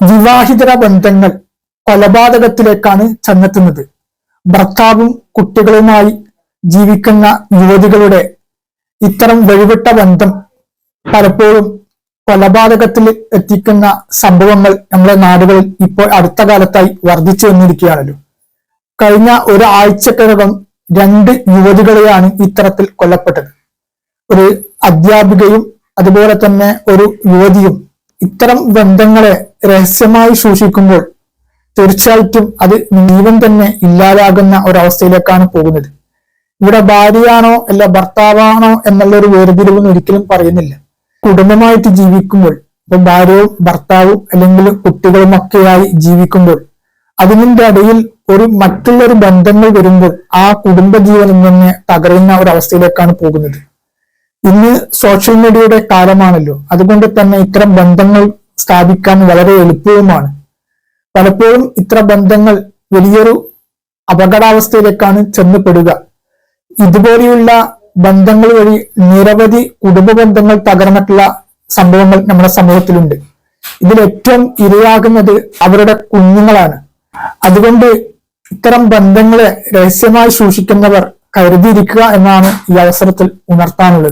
വിവാഹിതര ബന്ധങ്ങൾ കൊലപാതകത്തിലേക്കാണ് ചെന്നെത്തുന്നത് ഭർത്താവും കുട്ടികളുമായി ജീവിക്കുന്ന യുവതികളുടെ ഇത്തരം വഴിവിട്ട ബന്ധം പലപ്പോഴും കൊലപാതകത്തിൽ എത്തിക്കുന്ന സംഭവങ്ങൾ നമ്മുടെ നാടുകളിൽ ഇപ്പോൾ അടുത്ത കാലത്തായി വർദ്ധിച്ചു വന്നിരിക്കുകയാണല്ലോ. കഴിഞ്ഞ ഒരാഴ്ചക്കകം രണ്ട് യുവതികളെയാണ് ഇത്തരത്തിൽ കൊല്ലപ്പെട്ടത്. ഒരു അധ്യാപികയും അതുപോലെ തന്നെ ഒരു യുവതിയും ഇത്തരം ബന്ധങ്ങളെ രഹസ്യമായി സൂക്ഷിക്കുമ്പോൾ തീർച്ചയായിട്ടും അത് ജീവൻ തന്നെ ഇല്ലാതാകുന്ന ഒരവസ്ഥയിലേക്കാണ് പോകുന്നത്. ഇവിടെ ഭാര്യയാണോ അല്ല ഭർത്താവാണോ എന്നുള്ള ഒരു വേർതിരിവൊന്നും ഒരിക്കലും പറയുന്നില്ല. കുടുംബമായിട്ട് ജീവിക്കുമ്പോൾ ഇപ്പൊ ഭാര്യയും ഭർത്താവും അല്ലെങ്കിൽ കുട്ടികളും ഒക്കെയായി ജീവിക്കുമ്പോൾ അതിനിന്റെ ഇടയിൽ ഒരു മറ്റുള്ളൊരു ബന്ധങ്ങൾ വരുമ്പോൾ ആ കുടുംബജീവൻ തന്നെ തകരുന്ന ഒരവസ്ഥയിലേക്കാണ് പോകുന്നത്. ഇന്ന് സോഷ്യൽ മീഡിയയുടെ കാലമാണല്ലോ. അതുകൊണ്ട് തന്നെ ഇത്തരം ബന്ധങ്ങൾ സ്ഥാപിക്കാൻ വളരെ എളുപ്പവുമാണ്. പലപ്പോഴും ഇത്ര ബന്ധങ്ങൾ വലിയൊരു അപകടാവസ്ഥയിലേക്കാണ് ചെന്നപ്പെടുക ഇതുപോലെയുള്ള ബന്ധങ്ങൾ വഴി നിരവധി കുടുംബ ബന്ധങ്ങൾ തകർന്നിട്ടുള്ള സംഭവങ്ങൾ നമ്മുടെ സമൂഹത്തിലുണ്ട്. ഇതിൽ ഏറ്റവും ഇരയാകുന്നത് അവരുടെ കുഞ്ഞുങ്ങളാണ്. അതുകൊണ്ട് ഇത്തരം ബന്ധങ്ങളെ രഹസ്യമായി സൂക്ഷിക്കുന്നവർ കരുതിയിരിക്കുക എന്നാണ് ഈ അവസരത്തിൽ ഉണർത്താനുള്ളത്.